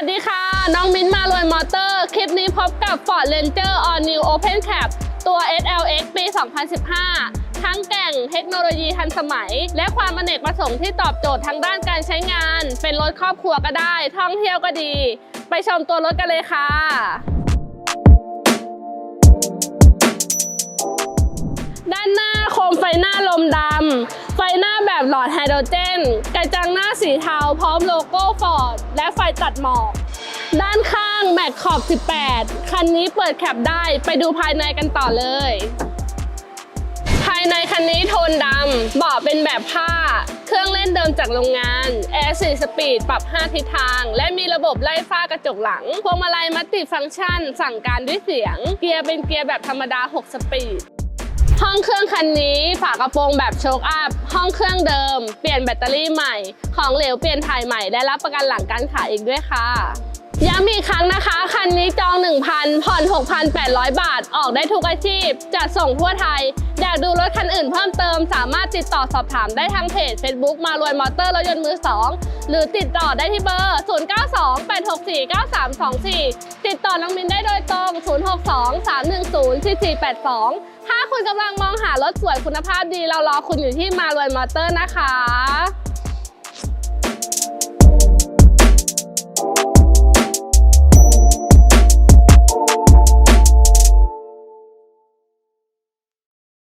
วัสดีค่ะ น้องมิ้นมารวยมอเตอร์ คลิปนี้พบกับ Ford Ranger All New Open Cap ตัว SLX ปี 2015 ทั้งแก่งเทคโนโลยีทันสมัย และความอเนกประสงค์ที่ตอบโจทย์ทั้งด้านการใช้งาน เป็นรถครอบครัวก็ได้ ท่องเที่ยวก็ดี ไปชมตัวรถกันเลยค่ะด้านหน้าโคมไฟหน้าลมดำ หน้าแบบหลอดไฮโดรเจน กระจังหน้าสีเทาพร้อมโลโก้ฟอร์ดและไฟตัดหมอก ด้านข้างแม็กขอบ 18 คันนี้เปิดแคปได้ไปดูภายในกันต่อเลย ภายในคันนี้โทนดำเบาะเป็นแบบผ้า เครื่องเล่นเดิมจากโรงงานแอร์4สปีดปรับ 5 ทิศทาง และมีระบบไล่ฟ้ากระจกหลัง พวงมาลัยมัลติฟังก์ชัน สั่งการด้วยเสียง เกียร์เป็นเกียร์แบบธรรมดา 6 สปีด ห้องเครื่องคันนี้ฝากระโปรงแบบโชคอัพ ห้องเครื่องเดิม เปลี่ยนแบตเตอรี่ใหม่ ของเหลวเปลี่ยนถ่ายใหม่ และรับประกันหลังการขายอีกด้วยค่ะย้ำอีกครั้งนะคะ คันนี้จอง 1,000 ผ่อน 6,800 บาท ออกได้ทุกอาชีพ จัดส่งทั่วไทย อยากดูรถคันอื่นเพิ่มเติม สามารถติดต่อสอบถามได้ทางเพจ Facebook มารวยมอเตอร์รถยนต์มือ 2 หรือติดต่อได้ที่เบอร์ 0928649324 ติดต่อน้องมินได้โดยตรง 062-310-4482 คุณกำลังมองหารถสวยคุณภาพดี เรารอคุณอยู่ที่มารวยมอเตอร์นะคะ